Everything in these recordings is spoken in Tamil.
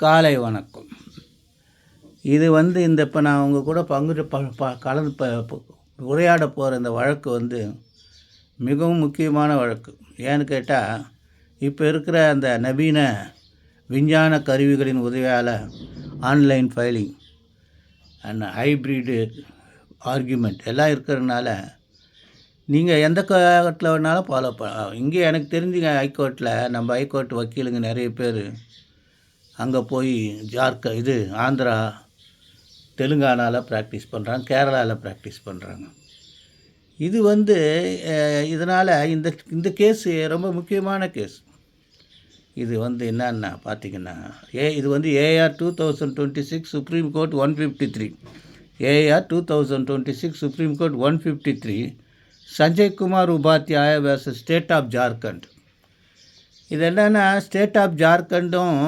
காலை வணக்கம். இது வந்து இந்த இப்போ நான் உங்கள் கூட பங்கு ப ப கலந்து ப- உரையாட போகிற இந்த வழக்கு வந்து மிகவும் முக்கியமான வழக்கு. ஏன்னு கேட்டால் இப்போ இருக்கிற அந்த நவீன விஞ்ஞான கருவிகளின் உதவியால் online filing and hybrid argument எல்லாம் இருக்கிறதுனால நீங்கள் எந்த கோர்ட்டில் வேணாலும் ஃபாலோ பண்ண இங்கே எனக்கு தெரிஞ்சுங்க ஹைகோர்ட்டில் நம்ம ஹைகோர்ட் வக்கீலுங்க நிறைய பேர். அங்கே போய் ஜார்க்க இது ஆந்திரா தெலுங்கானாவில் ப்ராக்டிஸ் பண்ணுறாங்க கேரளாவில் ப்ராக்டிஸ் பண்ணுறாங்க இது வந்து இதனால் இந்த இந்த கேஸு ரொம்ப முக்கியமான கேஸ் இது வந்து என்னன்னா பார்த்தீங்கன்னா ஏ இது வந்து AR two thousand twenty six supreme court one fifty three AR two thousand twenty six supreme court one fifty three Sanjay Kumar Upadhyay versus state of Jharkhand இது என்னென்னா ஸ்டேட் ஆஃப் ஜார்க்கண்டும்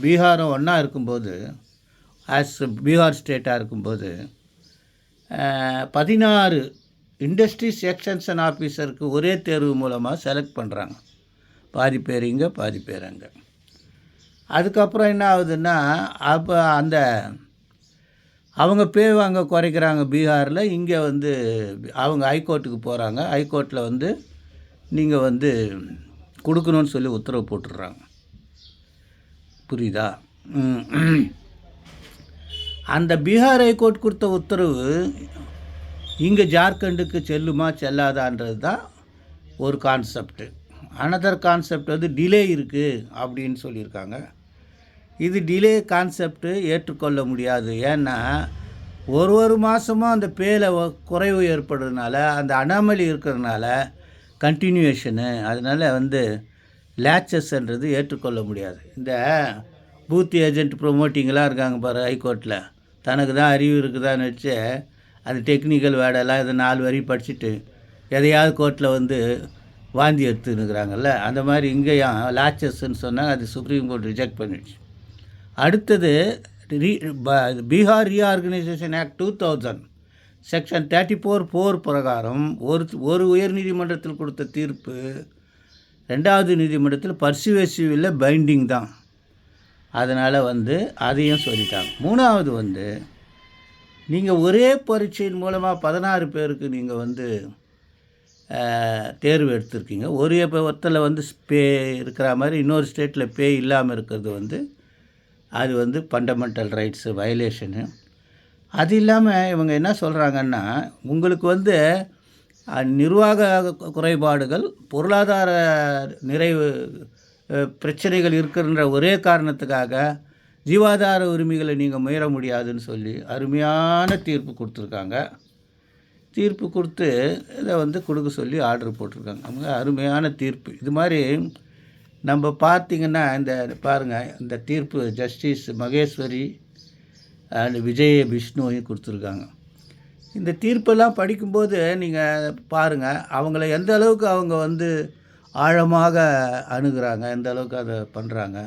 பீகாரும் ஒன்றா இருக்கும்போது ஆஸ் பீகார் ஸ்டேட்டாக இருக்கும்போது பதினாறு இண்டஸ்ட்ரீஸ் எக்ஸ்டென்ஷன் ஆஃபீஸருக்கு ஒரே தேர்வு மூலமாக செலக்ட் பண்ணுறாங்க பாதி பேர் இங்கே பாதி பேர் அங்கே. அதுக்கப்புறம் என்ன ஆகுதுன்னா அப்போ அந்த அவங்க பே வாங்க குறைக்கிறாங்க பீகாரில் இங்கே வந்து அவங்க ஹைகோர்ட்டுக்கு போகிறாங்க ஹைகோர்ட்டில் வந்து நீங்கள் வந்து கொடுக்கணும்னு சொல்லி உத்தரவு போட்டுடுறாங்க. புரியுதா? அந்த பீகார் ஹைகோர்ட் கொடுத்த உத்தரவு இங்கே ஜார்க்கண்டுக்கு செல்லுமா செல்லாதான்றது தான் ஒரு கான்செப்ட் அனதர் கான்செப்ட் வந்து டிலே இருக்குது அப்படின்னு சொல்லியிருக்காங்க. இது டிலே கான்செப்ட்டு ஏற்றுக்கொள்ள முடியாது. ஏன்னா ஒரு ஒரு மாதமும் அந்த பேல குறைவு ஏற்படுறதுனால அந்த அனாமலி இருக்கிறதுனால கண்டினியூஷனு அதனால் வந்து லேச்சஸ்ன்றது ஏற்றுக்கொள்ள முடியாது. இந்த பூத் ஏஜென்ட் ப்ரொமோட்டிங்லாம் இருக்காங்க பாரு ஹைகோர்ட்டில் தனக்கு தான் அறிவு இருக்குதான்னு வச்சு அது டெக்னிக்கல் வேர்டெல்லாம் இதை நாலு வரி படிச்சுட்டு எதையாவது கோர்ட்டில் வந்து வாந்தி எடுத்துன்னுக்குறாங்கல்ல. அந்த மாதிரி இங்கேயும் லாச்சஸ்ன்னு சொன்னால் அது சுப்ரீம் கோர்ட் ரிஜெக்ட் பண்ணிடுச்சு. அடுத்தது ரீ ப- Bihar reorganisation act two thousand section thirty four four பிரகாரம் ஒரு ஒரு உயர்நீதிமன்றத்தில் கொடுத்த தீர்ப்பு ரெண்டாவது நீதிமன்றத்தில் பர்சுவேசிவ் இல்லை பைண்டிங் தான். அதனால் வந்து அதையும் சொல்லிட்டாங்க. மூணாவது வந்து நீங்கள் ஒரே பரீட்சையின் மூலமாக பதினாறு பேருக்கு நீங்கள் வந்து தேர்வு எடுத்திருக்கீங்க. ஒரு இப்போ வந்து பே இருக்கிற மாதிரி இன்னொரு ஸ்டேட்டில் பே இல்லாமல் இருக்கிறது வந்து அது வந்து ஃபண்டமெண்டல் ரைட்ஸு வயலேஷனு அது இல்லாமல் இவங்க என்ன சொல்கிறாங்கன்னா உங்களுக்கு வந்து நிர்வாக குறைபாடுகள் பொருளாதார நிறைவு பிரச்சனைகள் இருக்கின்ற ஒரே காரணத்துக்காக ஜீவாதார உரிமைகளை நீங்கள் மீற முடியாதுன்னு சொல்லி அருமையான தீர்ப்பு கொடுத்துருக்காங்க. தீர்ப்பு கொடுத்து இதை வந்து கொடுக்க சொல்லி ஆர்டர் போட்டிருக்காங்க. அவங்க அருமையான தீர்ப்பு. இது மாதிரி நம்ம பார்த்தீங்கன்னா இந்த பாருங்கள் இந்த தீர்ப்பு ஜஸ்டிஸ் மகேஸ்வரி விஜய விஷ்ணுவையும் கொடுத்துருக்காங்க. இந்த தீர்ப்பெல்லாம் படிக்கும்போது நீங்கள் பாருங்கள் அவங்கள எந்த அளவுக்கு அவங்க வந்து ஆழமாக அணுகிறாங்க எந்த அளவுக்கு அதை பண்ணுறாங்க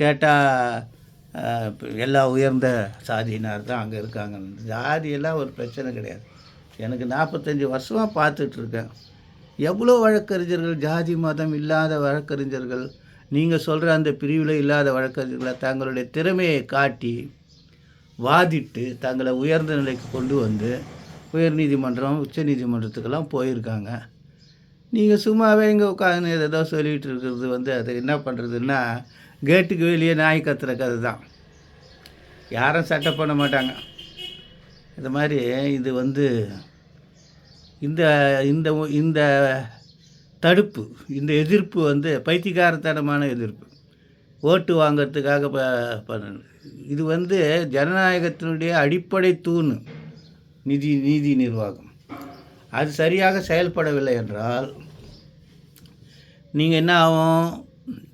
கேட்டால் எல்லா உயர்ந்த சாதியினார் தான் அங்கே இருக்காங்க. ஜாதியெல்லாம் ஒரு பிரச்சனை கிடையாது. எனக்கு நாற்பத்தஞ்சு வருஷமாக பார்த்துட்ருக்கேன். எவ்வளோ வழக்கறிஞர்கள் ஜாதி மதம் இல்லாத வழக்கறிஞர்கள் நீங்கள் சொல்கிற அந்த பிரிவில் இல்லாத வழக்கறிஞர்களை தங்களுடைய திறமையை காட்டி வாதிட்டு தங்களை உயர்ந்த நிலைக்கு கொண்டு வந்து உயர்நீதிமன்றம் உச்சநீதிமன்றத்துக்கெல்லாம் போயிருக்காங்க. நீங்கள் சும்மாவே இங்கே உட்காந்து ஏதோ சொல்லிகிட்டு இருக்கிறது வந்து அது என்ன பண்ணுறதுன்னா கேட்டுக்கு வெளியே நாய் கத்துற கதை தான். யாரும் சட்டை பண்ண மாட்டாங்க. இது மாதிரி இது வந்து இந்த இந்த இந்த தடுப்பு இந்த எதிர்ப்பு வந்து பைத்தியகாரத்தனமான எதிர்ப்பு. ஓட்டு வாங்கிறதுக்காக ப பண்ணணும் இது வந்து ஜனநாயகத்தினுடைய அடிப்படை தூண் நிதி நீதி நிர்வாகம். அது சரியாக செயல்படவில்லை என்றால் நீங்கள் என்ன ஆகும்?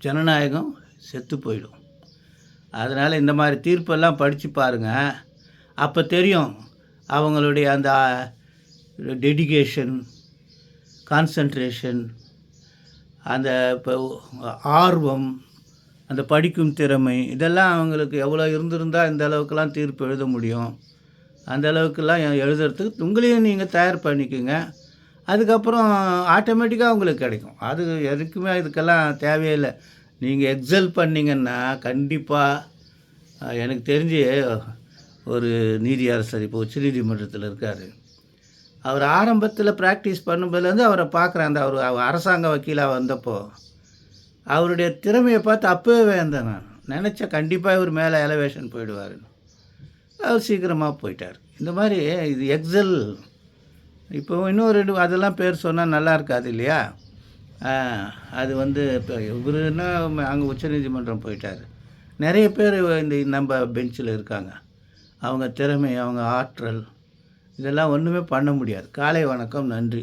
ஜனநாயகம் செத்து போயிடும். அதனால் இந்த மாதிரி தீர்ப்பெல்லாம் படித்து பாருங்கள் அப்போ தெரியும் அவங்களுடைய அந்த டெடிகேஷன் கான்சன்ட்ரேஷன் அந்த இப்போ ஆர்வம் அந்த படிக்கும் திறமை இதெல்லாம் அவங்களுக்கு எவ்வளோ இருந்திருந்தால் இந்த அளவுக்குலாம் தீர்ப்பு எழுத முடியும். அந்த அளவுக்குலாம் எழுதுறதுக்கு உங்களையும் நீங்கள் தயார் பண்ணிக்கோங்க. அதுக்கப்புறம் ஆட்டோமேட்டிக்காக உங்களுக்கு கிடைக்கும். அது எதுக்குமே இதுக்கெல்லாம் தேவையில்லை நீங்கள் எக்ஸல் பண்ணீங்கன்னா கண்டிப்பாக எனக்கு தெரிஞ்சு ஒரு நீதியரசர் இப்போ உச்சநீதிமன்றத்தில் இருக்கார். அவர் ஆரம்பத்தில் ப்ராக்டிஸ் பண்ணும்போதுலேருந்து அவரை பார்க்குறேன் அந்த அவர் அவர் அரசாங்க வக்கீலாக வந்தப்போ அவருடைய திறமையை பார்த்து அப்போவே வேந்தேன் நான். நினச்சேன் கண்டிப்பாக இவர் மேலே எலவேஷன் போயிடுவாருன்னு அவர் சீக்கிரமாக போயிட்டார். இந்த மாதிரி இது எக்ஸல் இப்போ இன்னும் ரெண்டு அதெல்லாம் பேர் சொன்னால் நல்லா இருக்காது இல்லையா? அது வந்து இப்போ இவருன்னா அங்கே உச்சநீதிமன்றம் போயிட்டார். நிறைய பேர் இந்த நம்ம பெஞ்சில் இருக்காங்க. அவங்க திறமை அவங்க ஆற்றல் இதெல்லாம் ஒன்றுமே பண்ண முடியாது. காலை வணக்கம் நன்றி.